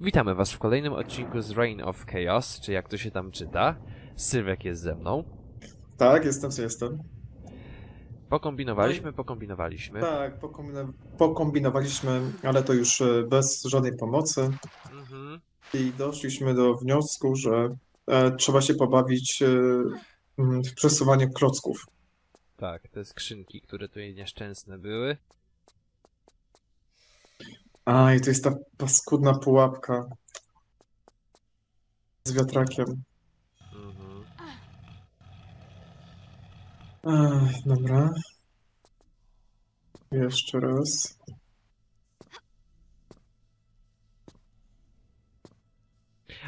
Witamy was w kolejnym odcinku z Reign of Chaos, czy jak to się tam czyta. Sylwek jest ze mną. Tak, jestem co jestem. Pokombinowaliśmy, pokombinowaliśmy. Tak, pokombina- pokombinowaliśmy, ale to już e, bez żadnej pomocy Mhm. i doszliśmy do wniosku, że e, trzeba się pobawić e, w przesuwanie klocków. Tak, te skrzynki, które tutaj nieszczęsne były. A, i to jest ta paskudna pułapka z wiatrakiem. Mhm. Dobra. Jeszcze raz.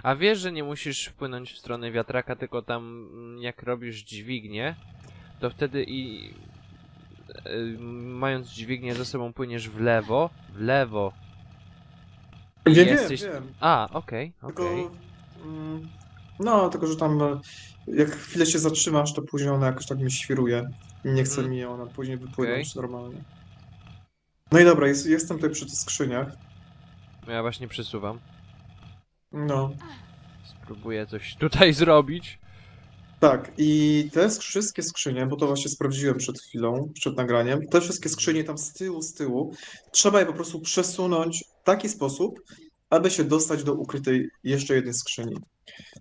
A wiesz, że nie musisz wpłynąć w stronę wiatraka, tylko tam mm, jak robisz dźwignię, to wtedy i y, mając dźwignię ze sobą płyniesz w lewo, w lewo. I Wiem, jesteś... wiem. A, okej, Tylko, okej. mm, no, tylko że tam e, jak chwilę się zatrzymasz, to później ona jakoś tak mi świruje. Nie chce Mhm. mi ona później wypłynąć normalnie. No i dobra, jest, jestem tutaj przy tych skrzyniach. Ja właśnie przesuwam. No, Spróbuję coś tutaj zrobić. Tak. I te wszystkie skrzynie, bo to właśnie sprawdziłem przed chwilą, przed nagraniem, te wszystkie skrzynie tam z tyłu, z tyłu, trzeba je po prostu przesunąć w taki sposób, aby się dostać do ukrytej jeszcze jednej skrzyni.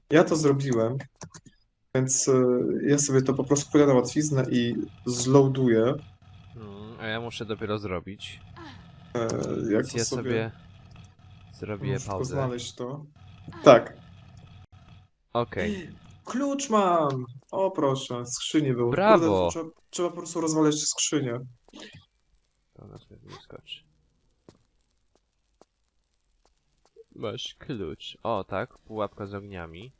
Ja to zrobiłem, więc e, ja sobie to po prostu na łatwiznę i zloaduję. Mm, a ja muszę dopiero zrobić. E, Jak Więc to ja sobie sobie zrobię muszę tylko pauzę. znaleźć to. Tak. Okej. Klucz mam! O proszę, skrzyni było. Brawo! Kurde, trzeba, trzeba po prostu rozwalać skrzynię. To nas pewnie skoczy. Masz klucz. O, tak, pułapka z ogniami.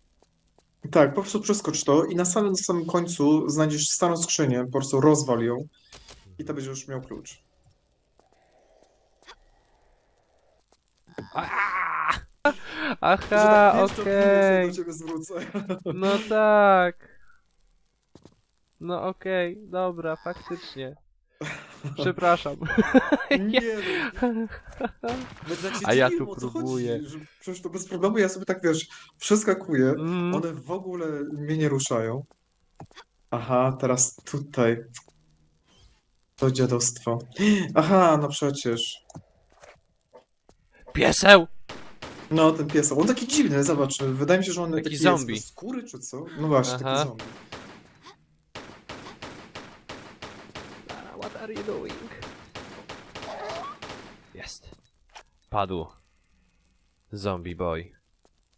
Tak, po prostu przeskocz to i na samym, na samym końcu znajdziesz starą skrzynię, po prostu rozwal ją i to będziesz już miał klucz. Aaaa! Że Aha, tak okej. do ciebie zwrócę. No tak. No okej, dobra, faktycznie. Przepraszam. Nie. Nawet tak się A ja dziwiłem, tu o co próbuję. Chodzi, że przecież to bez problemu, ja sobie tak, wiesz, przeskakuję, Mm, one w ogóle mnie nie ruszają. Aha, teraz tutaj. To dziadostwo. Aha, no przecież. Pieseł! No, ten piesek. On taki dziwny, zobacz. Wydaje mi się, że on Taki taki zombie. jest skóry, czy co? No właśnie, Aha. taki zombie. What are you doing? Jest. Padł. Zombie boy.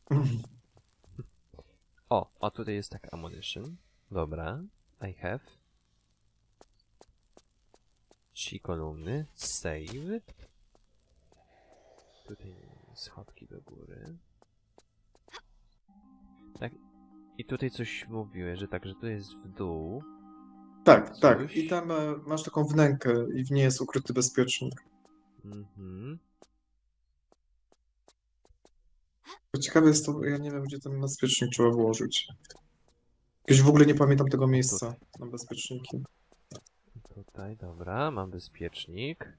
O, a tutaj jest tak ammunition. Dobra. I have. Trzy kolumny. Save. Tutaj schodki do góry. Tak. I tutaj coś mówiłeś, że tak, że tu jest w dół. Tak, tak. Coś? I tam e, masz taką wnękę i w niej jest ukryty bezpiecznik. Mhm. Ciekawe jest to, ja nie wiem, gdzie ten bezpiecznik trzeba włożyć. Jakoś w ogóle nie pamiętam tego miejsca na bezpieczniki. Tutaj, dobra, mam bezpiecznik.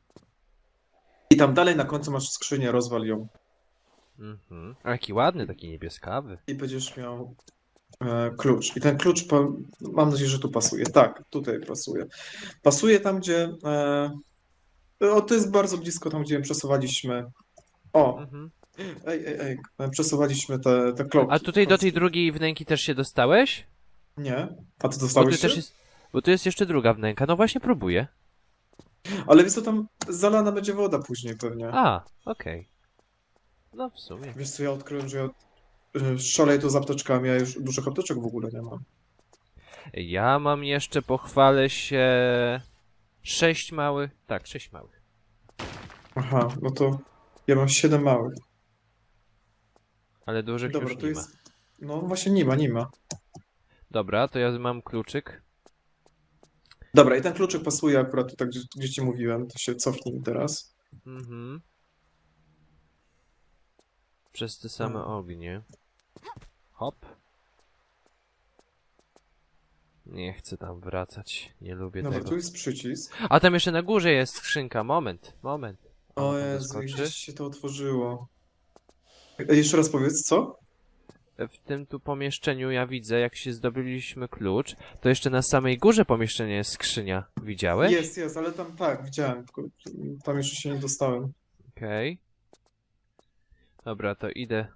I tam dalej na końcu masz skrzynię, rozwal ją. Mhm. A jaki ładny, taki niebieskawy. I będziesz miał e, klucz. I ten klucz, mam nadzieję, że tu pasuje. Tak, tutaj pasuje. Pasuje tam, gdzie. E, o, to jest bardzo blisko tam, gdzie przesuwaliśmy. O, Mhm. ej, ej, ej. e, Przesuwaliśmy te, te klocki. A tutaj do tej drugiej wnęki też się dostałeś? Nie. A ty Bo tu dostałeś też się? jest. Bo tu jest jeszcze druga wnęka. No właśnie próbuję. Ale wiesz co, tam zalana będzie woda później pewnie. A, okej. No w sumie. Wiesz co, ja odkryłem, że ja e, szaleję tu z apteczkami, a już dużych apteczek w ogóle nie mam. Ja mam jeszcze, pochwalę się. Sześć małych. Tak, sześć małych. Aha, no to ja mam siedem małych. Ale dużych Dobra, już to nie ma. jest. No właśnie nie ma, nie ma. Dobra, to ja mam kluczyk. Dobra, i ten kluczyk pasuje akurat tutaj, gdzie, gdzie ci mówiłem. To się cofnij teraz. Mhm. Przez te same Mhm. ognie. Hop. Nie chcę tam wracać. Nie lubię Dobra, tego. tu jest przycisk. A tam jeszcze na górze jest skrzynka. Moment, moment. O Jezu, wyskoczy. gdzieś się to otworzyło. E, Jeszcze raz powiedz, co? W tym tu pomieszczeniu ja widzę, jak się zdobyliśmy klucz, to jeszcze na samej górze pomieszczenia jest skrzynia. Widziałeś? Jest, jest, ale tam tak, widziałem, tylko tam jeszcze się nie dostałem. Okej. Dobra, to idę.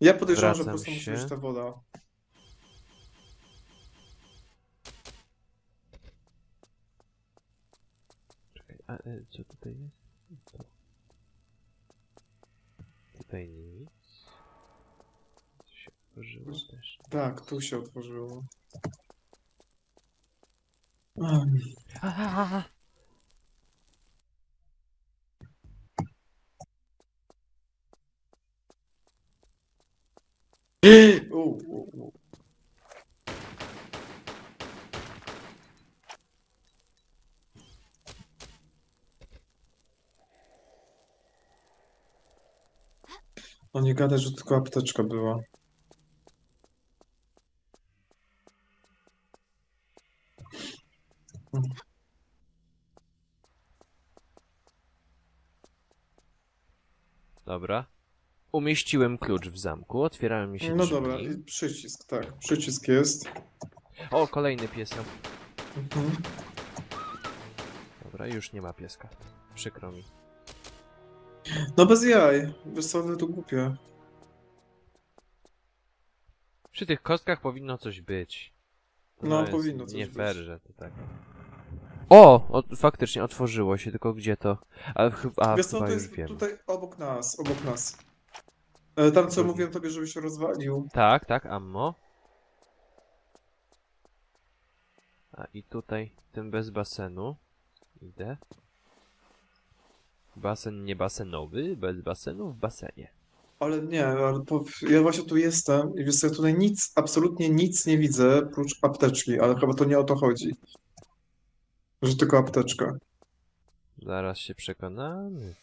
Ja podejrzewam, że po Wracam prostu musi się. być ta woda. Czekaj, a e, co tutaj jest? To. Tutaj nic. Otworzyło też. Tak, tu się otworzyło. Um, u, u, u. No nie że tylko apteczka była. Dobra. Umieściłem klucz w zamku, otwierają mi się No drzwi. dobra, i przycisk, tak, przycisk jest. O, kolejny piesek. Mhm. Dobra, już nie ma pieska. Przykro mi. No bez jaj, ale to głupie. Przy tych kostkach powinno coś być. To No, jest powinno coś nie być. fair, że to tak. O! Faktycznie otworzyło się, tylko gdzie to? A, chy- a Wiesz co, chyba to już jest wiem. tutaj obok nas, obok nas. E, Tam co mówiłem tobie, żeby się rozwalił. Tak, tak, ammo. A i tutaj tym bez basenu. Idę. Basen nie basenowy, bez basenu w basenie. Ale nie, ale po, ja właśnie tu jestem i wiesz co, ja tutaj nic, absolutnie nic nie widzę, prócz apteczki, ale chyba to nie o to chodzi. Że tylko apteczka. Zaraz się przekonamy.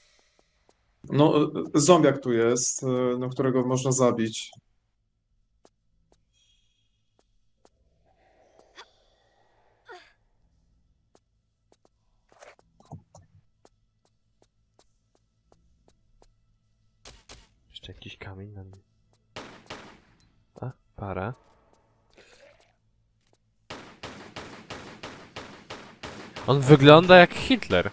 No, zombiak tu jest, no, którego można zabić. Jeszcze jakiś kamień na mnie. A, para. On wygląda jak Hitler.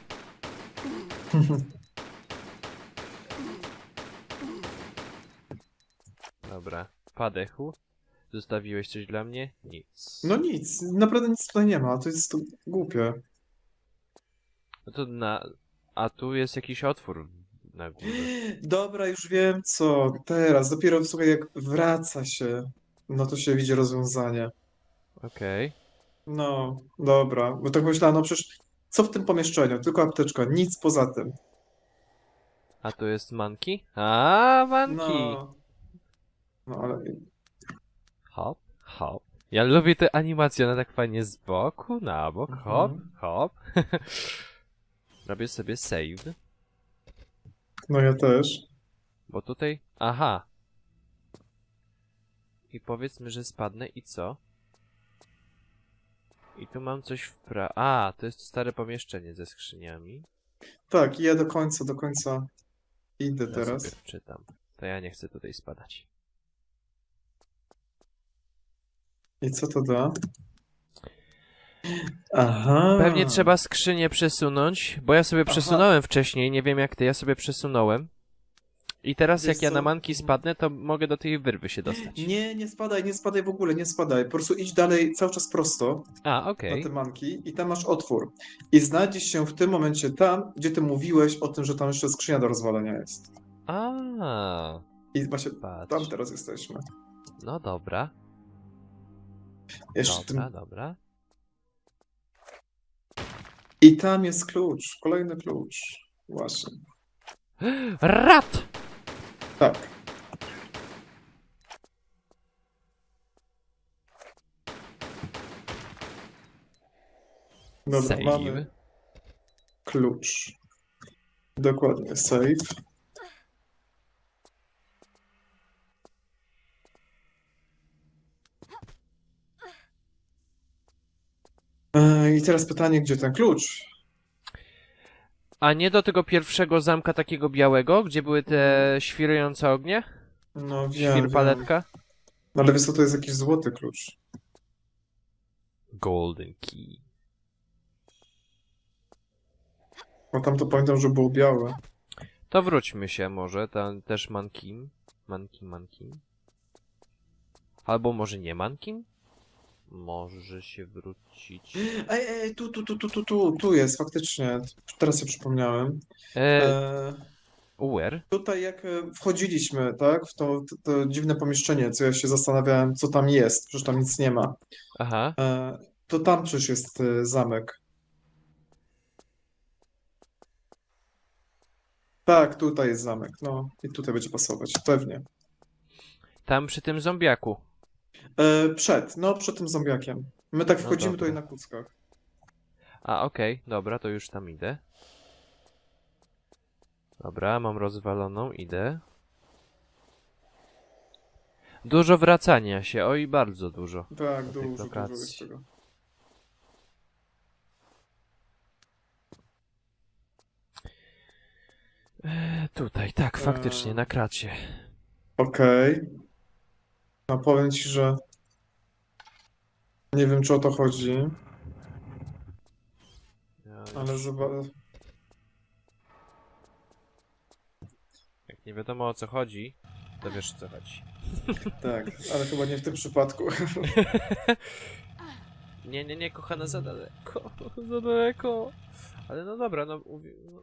Dobra. Padechu. Zostawiłeś coś dla mnie? Nic. No nic, naprawdę nic tutaj nie ma, to jest głupie. No to na... A tu jest jakiś otwór na górze. Dobra, już wiem co. Teraz, dopiero słuchaj, jak wraca się, no to się widzi rozwiązanie. Okej. No, dobra, bo tak myślałem, no przecież co w tym pomieszczeniu? Tylko apteczka, nic poza tym. A tu jest manki? A, manki! No, no ale Hop, hop. Ja lubię te animacje, one tak fajnie z boku, na bok, hop, Mhm. hop. Robię sobie save, no ja też. bo tutaj... Aha. I powiedzmy, że spadnę i co? I tu mam coś w pra... A, to jest stare pomieszczenie ze skrzyniami. Tak, i ja do końca, do końca idę Ja teraz. sobie czytam. To ja nie chcę tutaj spadać. I co to da? Aha. Pewnie trzeba skrzynię przesunąć, bo ja sobie Aha. przesunąłem wcześniej, nie wiem jak ty, ja sobie przesunąłem. I teraz Wiesz jak ja co? na manki spadnę, to mogę do tej wyrwy się dostać. Nie, nie spadaj, nie spadaj w ogóle, nie spadaj. Po prostu idź dalej cały czas prosto A, okej. na te manki i tam masz otwór. I znajdziesz się w tym momencie tam, gdzie ty mówiłeś o tym, że tam jeszcze skrzynia do rozwalenia jest. A, I właśnie patrz. tam teraz jesteśmy. No dobra, Jeszcze dobra, tym... dobra. I tam jest klucz, kolejny klucz. Właśnie. Rat! Tak. Dobra, Save. mamy klucz. Dokładnie, save. E, I teraz pytanie, gdzie ten klucz? A nie do tego pierwszego zamka takiego białego, gdzie były te świrujące ognie? No wiem, Świr wiem. paletka? No ale wiesz co, to jest jakiś złoty klucz. Golden Key. Bo tam to pamiętam, że było białe. To wróćmy się może, tam też Mankim. Mankim, Mankim. Albo może nie Mankim? Może się wrócić. Ej, ej, tu, tu, tu, tu, tu, tu, tu jest, faktycznie. Teraz sobie przypomniałem. E, E, where? tutaj jak e, wchodziliśmy, tak, w to, to, to dziwne pomieszczenie, co ja się zastanawiałem, co tam jest, przecież tam nic nie ma. Aha. E, to tam przecież jest e, zamek. Tak, tutaj jest zamek, no i tutaj będzie pasować, pewnie. Tam przy tym zombiaku. E, przed, no przed tym zombiakiem. My tak No wchodzimy dobra. tutaj na kuckach. A, okej, dobra, to już tam idę. Dobra, mam rozwaloną, idę. Dużo wracania się, oj, bardzo dużo. Tak, tej dużo, dużo lokacji. jest tego. E, tutaj, tak, faktycznie, Eee. na kracie. Okej. No powiem ci, że nie wiem, czy o to chodzi, Ja ale już- zobacz. Jak nie wiadomo o co chodzi, to wiesz o co chodzi. Tak, ale chyba nie w tym przypadku. Nie, nie, nie, kochana, za daleko, za daleko. Ale no dobra, no, uwi- no,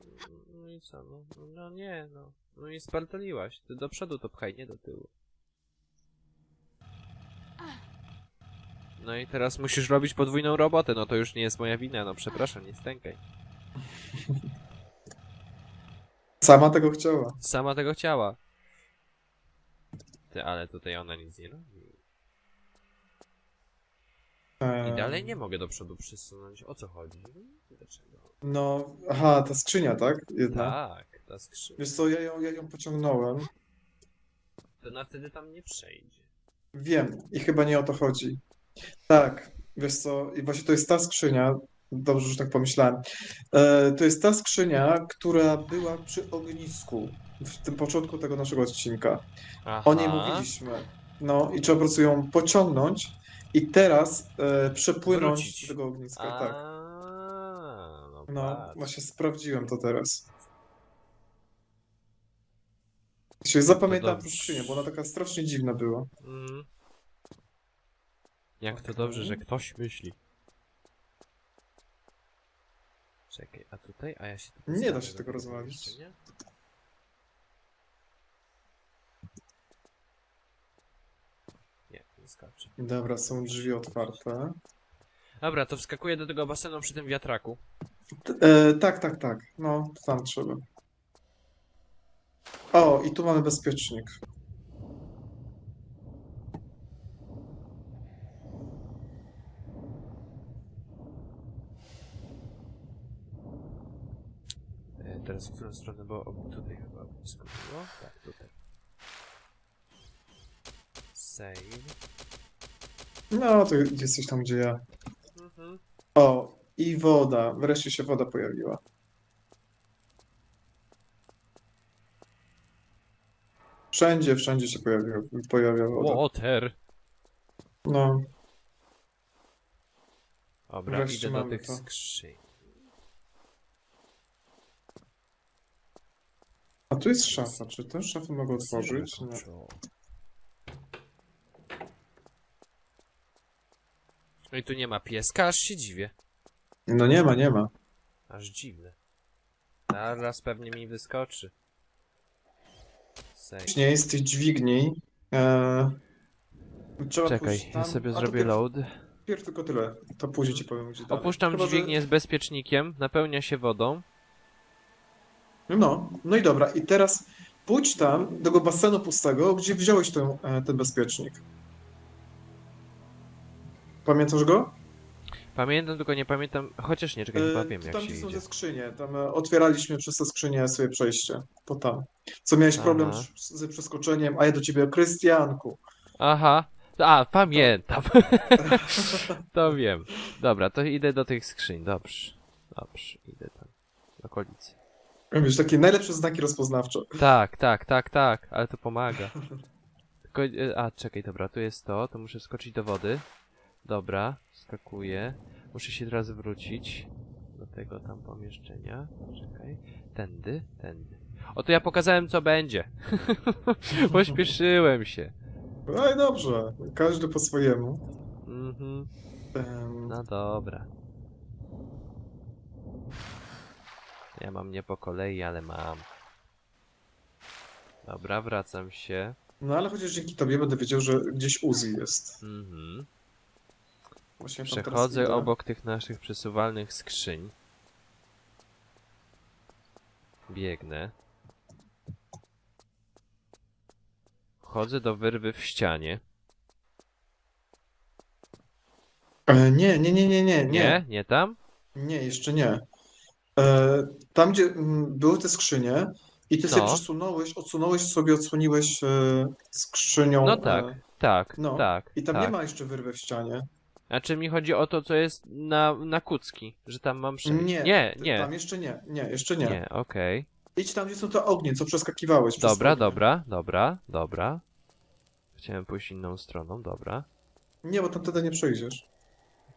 no i co, no, no, no nie, no. No i spartoliłaś. Ty do przodu to pchaj, nie do tyłu. No i teraz musisz robić podwójną robotę, no to już nie jest moja wina, no przepraszam, nie stękaj. Sama tego chciała. Sama tego chciała. Ty, ale tutaj ona nic nie robi. I dalej nie mogę do przodu przysunąć. O co chodzi? Dlaczego? No, aha, ta skrzynia, tak? Jedna. Tak, ta skrzynia. Wiesz co, ja ją, ja ją pociągnąłem. To ona wtedy tam nie przejdzie. Wiem, i chyba nie o to chodzi. Tak, wiesz co, i właśnie to jest ta skrzynia, dobrze, że tak pomyślałem. E, to jest ta skrzynia, która była przy ognisku w tym początku tego naszego odcinka. O niej mówiliśmy. No i trzeba po prostu ją pociągnąć i teraz e, przepłynąć Wrócić. do tego ogniska. A, Tak. no, No, patrz. właśnie sprawdziłem to teraz. Się tę dobrze. skrzynię, bo ona taka strasznie dziwna była. Mhm. Jak to dobrze, że ktoś myśli. Czekaj, a tutaj? A ja się tu Nie da się tego rozwalić. pomieszczenia. Nie, nie skacze. Dobra, są drzwi otwarte. Dobra, to wskakuję do tego basenu przy tym wiatraku. E, tak, tak, tak. No, tam trzeba. O, i tu mamy bezpiecznik. E, teraz w którą stronę, bo tutaj chyba skupiło. Tak, tutaj. Save. No, to jesteś tam, gdzie ja. Mhm. O, i woda. Wreszcie się woda pojawiła. Wszędzie, wszędzie się pojawia, pojawia woda. Water. No, Dobra, Wreszcie idę do mamy tych to. skrzyń. A tu jest szafa. Czy tę szafę mogę otworzyć? Nie. No i tu nie ma pieska, aż się dziwię. No nie ma, nie ma. Aż dziwne. Zaraz pewnie mi wyskoczy. Nie jest tych dźwigni. E, trzeba Czekaj, pójść ja sobie A to zrobię pierw- load. Pierw tylko tyle. To później ci powiem, gdzie dalej. Opuszczam Chyba, że- dźwignię z bezpiecznikiem, napełnia się wodą. No, no i dobra. I teraz pójdź tam do tego basenu pustego, gdzie wziąłeś ten, ten bezpiecznik. Pamiętasz go? Pamiętam, tylko nie pamiętam. Chociaż nie, czekaj, chyba E, wiem to jak tam, się gdzie są idzie. te skrzynie. Tam e, otwieraliśmy przez te skrzynie sobie przejście. To tam. Co miałeś problem Aha. z- ze przeskoczeniem, a ja do ciebie, Krystianku. Aha. A, pamiętam. to wiem. Dobra, to idę do tych skrzyń. Dobrze. Dobrze, idę tam. W okolicy. Wiesz, takie najlepsze znaki rozpoznawcze. Tak, tak, tak, tak, ale to pomaga. Tylko, e, a, czekaj, dobra, tu jest to, to muszę skoczyć do wody. Dobra, skakuję. Muszę się teraz wrócić do tego tam pomieszczenia. Czekaj, tędy, tędy. O, to ja pokazałem, co będzie. Pośpieszyłem się. No i dobrze, każdy po swojemu. Mhm, Em, no dobra. Ja mam nie po kolei, ale mam. Dobra, wracam się. No ale chociaż dzięki tobie będę wiedział, że gdzieś Uzi jest. Mhm. Właśnie tam teraz Przechodzę idę. obok tych naszych przesuwalnych skrzyń. Biegnę. Chodzę do wyrwy w ścianie. E, nie, nie, nie, nie, nie, Nie? nie. Nie tam? Nie, jeszcze nie. E, tam, gdzie mm, były te skrzynie i ty sobie No. przesunąłeś, odsunąłeś sobie, odsłoniłeś e, skrzynią. No tak, E, tak, no. tak, I tam tak. nie ma jeszcze wyrwy w ścianie. Znaczy mi chodzi o to, co jest na, na kucki, że tam mam przejść. Nie, nie, nie. Tam jeszcze nie, nie, jeszcze nie. Nie, okej. Idź tam, gdzie są te ognie, co przeskakiwałeś przez Dobra, ognie. dobra, dobra, dobra. Chciałem pójść inną stroną, dobra. Nie, bo tam wtedy nie przejdziesz.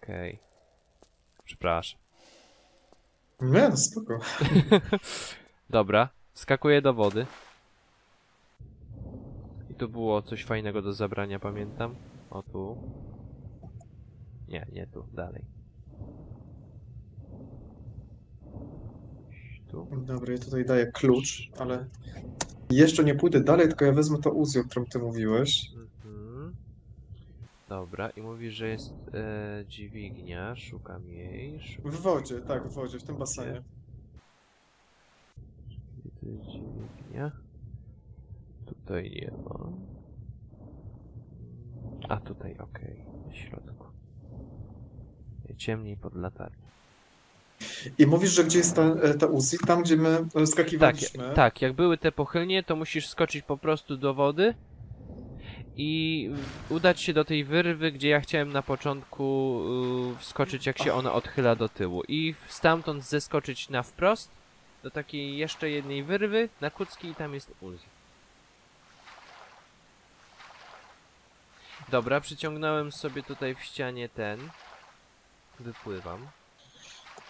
Okej. Przepraszam. Nie, no spoko. Dobra, skakuję do wody. I tu było coś fajnego do zabrania, pamiętam. O tu. Nie, nie tu, dalej. Tu. Dobra, ja tutaj daję klucz, ale jeszcze nie pójdę dalej, tylko ja wezmę to Uzi, o którym ty mówiłeś. Dobra, i mówisz, że jest e, dźwignia, szukam jej. Szukam. W wodzie, tak, w wodzie, w tym basenie. Gdzie to jest dźwignia? Tutaj nie ma. A tutaj, okej, w środku. Ciemniej pod latarnią. I mówisz, że gdzie jest ta, e, ta Uzi? Tam, gdzie my e, Tak, skakiwaliśmy. tak, jak były te pochylnie, to musisz skoczyć po prostu do wody i udać się do tej wyrwy, gdzie ja chciałem na początku y, wskoczyć, jak się ona odchyla do tyłu. I stamtąd zeskoczyć na wprost do takiej jeszcze jednej wyrwy na kucki i tam jest Uzi. Dobra, przyciągnąłem sobie tutaj w ścianie ten. Wypływam.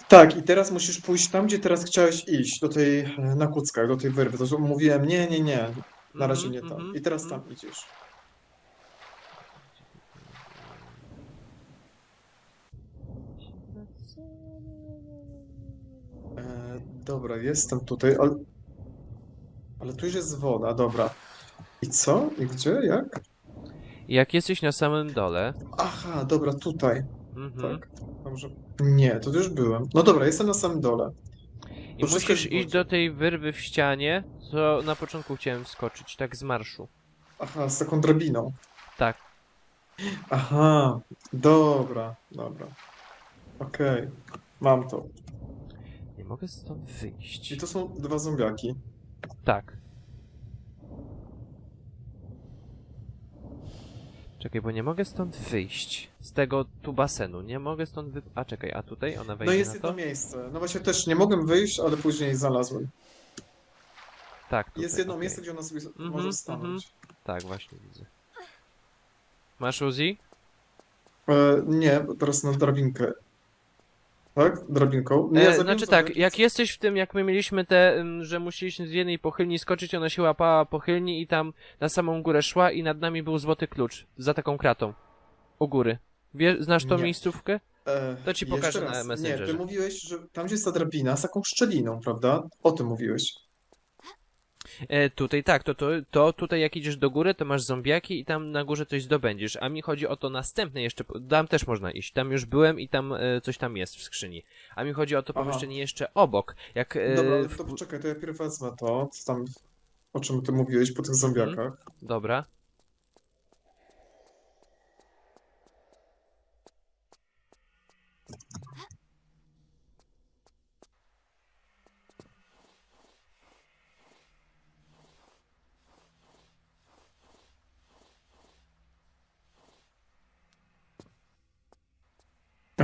Tak, i teraz musisz pójść tam, gdzie teraz chciałeś iść, do tej, na kuckach, do tej wyrwy. To mówiłem, nie, nie, nie, na razie Mhm, nie tam. mhm, I teraz mhm. tam idziesz. E, dobra, jestem tutaj, ale... Ale tu już jest woda, dobra. I co? I gdzie? Jak? Jak jesteś na samym dole, Aha, dobra, tutaj. mhm, Tak. Dobrze. Nie, to już byłem. No dobra, jestem na samym dole. I wszystko musisz jest w iść wodzie. do tej wyrwy w ścianie, co na początku chciałem skoczyć, tak z marszu. Aha, z taką drabiną. Tak. Aha, dobra, dobra. Okej, mam to. Nie mogę stąd wyjść. I to są dwa zombiaki. Tak. Czekaj, bo nie mogę stąd wyjść. Z tego tu basenu. Nie mogę stąd wy... A czekaj, a tutaj ona No wejdzie jest na jedno to? miejsce. No właśnie też nie mogłem wyjść, ale później znalazłem. Tak, tutaj, Jest jedno okej. miejsce, gdzie ona sobie Mhm, może stanąć. Tak, właśnie widzę. Masz Uzi? E, nie, teraz na drabinkę. Tak? Drabinką. Nie, E, zabiłem znaczy tak, jak jesteś w tym, jak my mieliśmy te, że musieliśmy z jednej pochylni skoczyć, ona się łapała pochylni i tam na samą górę szła i nad nami był złoty klucz za taką kratą. U góry. Wie, znasz tą Nie. miejscówkę? E, to ci pokażę na raz. Nie, Messengerze. ty mówiłeś, że tam gdzie jest ta drabina, z taką szczeliną, prawda? O tym mówiłeś. E, tutaj tak, to, to, to tutaj jak idziesz do góry, to masz zombiaki i tam na górze coś zdobędziesz, a mi chodzi o to następne jeszcze, tam też można iść, tam już byłem i tam e, coś tam jest w skrzyni. A mi chodzi o to Aha. pomieszczenie jeszcze obok, jak... E, Dobra, to poczekaj, to ja pierw wezmę to, co tam, o czym ty mówiłeś po tych Mhm. zombiakach. Dobra.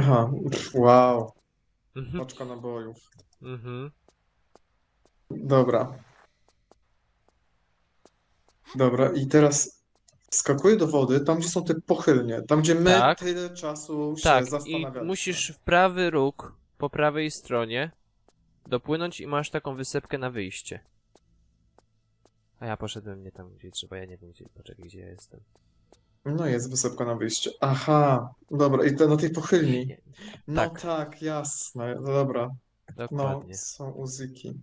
Aha, wow, Mhm. paczka nabojów. Mhm. Dobra. Dobra, i teraz wskakuję do wody, tam gdzie są te pochylnie, tam gdzie my Tak. tyle czasu się Tak, i musisz w prawy róg, po prawej stronie, dopłynąć i masz taką wysepkę na wyjście. A ja poszedłem nie tam, gdzie trzeba, ja nie wiem, gdzie, poczekaj, gdzie ja jestem. No jest wysepka na wyjście. Aha, dobra, i to na tej pochylni. No tak. tak, jasne, no dobra. No, Dokładnie. są uzyki.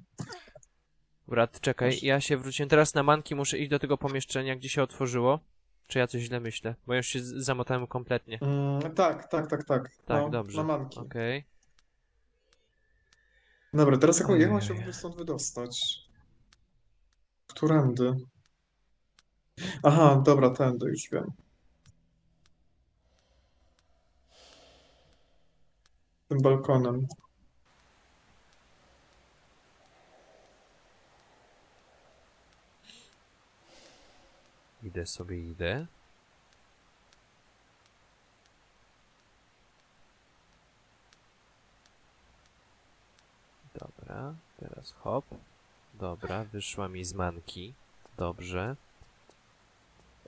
Brat, czekaj, ja się wróciłem. Teraz na manki muszę iść do tego pomieszczenia, gdzie się otworzyło. Czy ja coś źle myślę? Bo ja już się z- zamotałem kompletnie. Mm, tak, tak, tak, tak. Tak, No, dobrze. na manki. Okej. Dobra, teraz jak, jak mam się w Ojej. ogóle stąd wydostać? Którędy? Aha, dobra, tędy już wiem. Tym balkonem. Idę sobie, idę. Dobra, teraz hop. Dobra, wyszła mi z manki. Dobrze.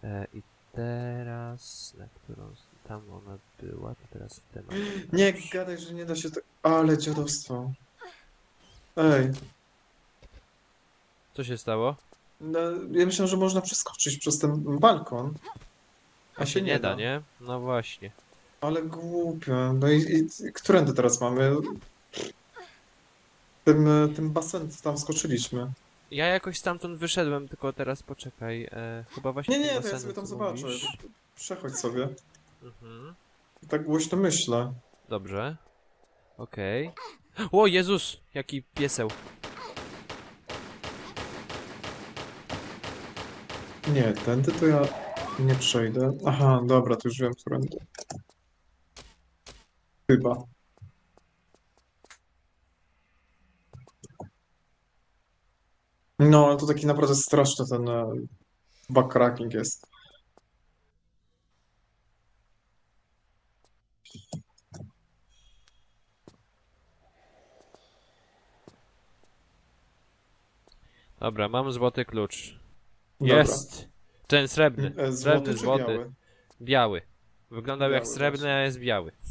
E, I teraz, na którą s- tam ona była, to teraz w temat. Nie gadaj, że nie da się tak... Ale dziadostwo. Ej, Co się stało? no, ja myślałem, że można przeskoczyć przez ten balkon. A się nie da, nie? No właśnie. Ale głupio. No i, i, i którędy teraz mamy? Tym, e, tym basen, co tam skoczyliśmy. Ja jakoś stamtąd wyszedłem, tylko teraz poczekaj. E, chyba właśnie Nie, nie, to ja sobie tam zobaczę. Przechodź sobie. Mhm. Tak głośno myślę. Dobrze. Okej. O Jezus! Jaki pieseł. Nie, tędy to ja nie przejdę. Aha, dobra, to już wiem, którędy. Chyba. No, ale to taki naprawdę straszny ten e, backtracking jest. Dobra, mam złoty klucz. Dobra. Jest! Ten srebrny. E, Srebrny, Złoty złoty. biały? Wyglądał jak Biały, srebrny, a jest biały.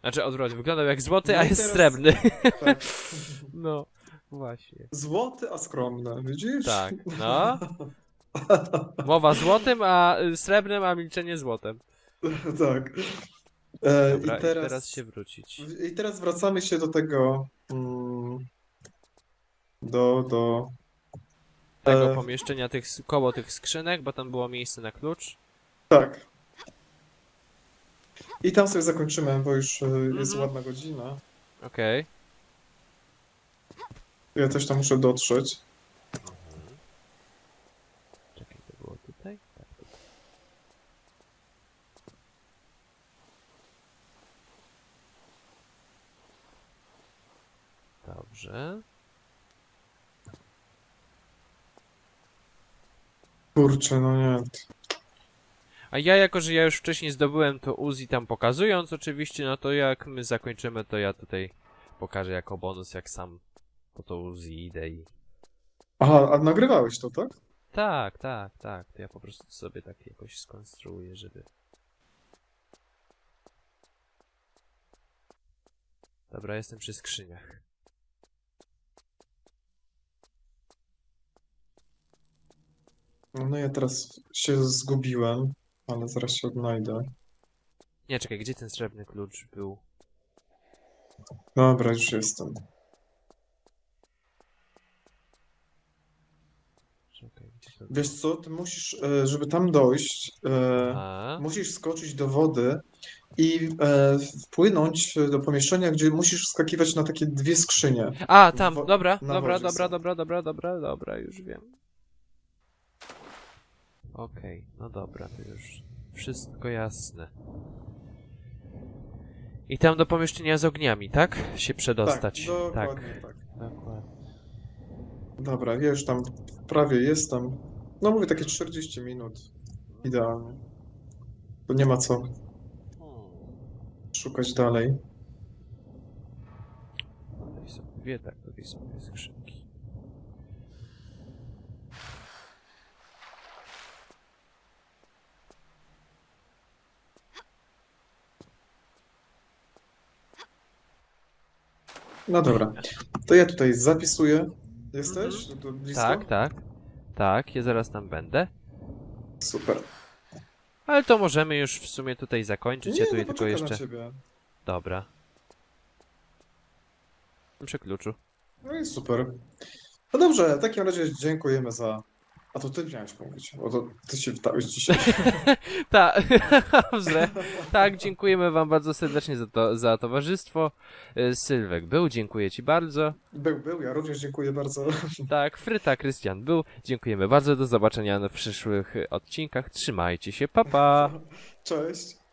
Znaczy odwrotnie, wyglądał jak złoty, No a i jest teraz- srebrny. Tak. No, właśnie. Złoty, a skromny, widzisz? Tak, no. Mowa złotym, a y, srebrnym, a milczenie złotem. Tak. E, Dobra, I i teraz, teraz się wrócić. I teraz wracamy się do tego. Mm, do, do. Tego e, pomieszczenia tych, s- koło tych skrzynek, bo tam było miejsce na klucz. Tak. I tam sobie zakończymy, bo już e, jest Mhm. ładna godzina. Okej. Ja też tam muszę dotrzeć. Czekaj, to było tutaj? Tak, tutaj. Dobrze. Kurczę, no nie. A ja, jako że ja już wcześniej zdobyłem to Uzi tam pokazując oczywiście, no to jak my zakończymy, to ja tutaj pokażę jako bonus, jak sam po to Uzi idę i... Aha, a nagrywałeś to, tak? Tak, tak, tak, to ja po prostu sobie tak jakoś skonstruuję, żeby... Dobra, jestem przy skrzyniach. No ja teraz się zgubiłem, ale zaraz się odnajdę. Nie, czekaj, gdzie ten srebrny klucz był? Dobra, już jestem. Czekaj, gdzie to Wiesz co, ty musisz, e, żeby tam dojść, e, Aha. musisz skoczyć do wody i e, wpłynąć do pomieszczenia, gdzie musisz wskakiwać na takie dwie skrzynie. A, tam, Wo- dobra, na dobra, wodzie dobra, są. dobra, dobra, dobra, dobra, już wiem. Okej, no dobra, to już wszystko jasne. I tam do pomieszczenia z ogniami, tak? Się przedostać. Tak, dokładnie tak. dokładnie. Dobra, już tam prawie jestem. No mówię, takie 40 minut. Idealnie. To nie ma co szukać dalej. Dwie tak, to drugiej sobie skrzynki. No dobra. To ja tutaj zapisuję. Jesteś? Tu blisko? Tak, tak. Tak, ja zaraz tam będę. Super. Ale to możemy już w sumie tutaj zakończyć. Nie, ja no tutaj tylko poczekam jeszcze. na ciebie. Dobra. Przy kluczu. No i super. No dobrze, w takim razie dziękujemy za... A to ty miałeś mówić, bo to ty się wdałeś dzisiaj. Tak, dobrze. Tak, dziękujemy Wam bardzo serdecznie za, to, za towarzystwo. Y, Sylwek był, dziękuję Ci bardzo. Był, był, ja również dziękuję bardzo. Tak, Fryta Krystian był. Dziękujemy bardzo. Do zobaczenia w przyszłych odcinkach. Trzymajcie się, pa pa! Cześć.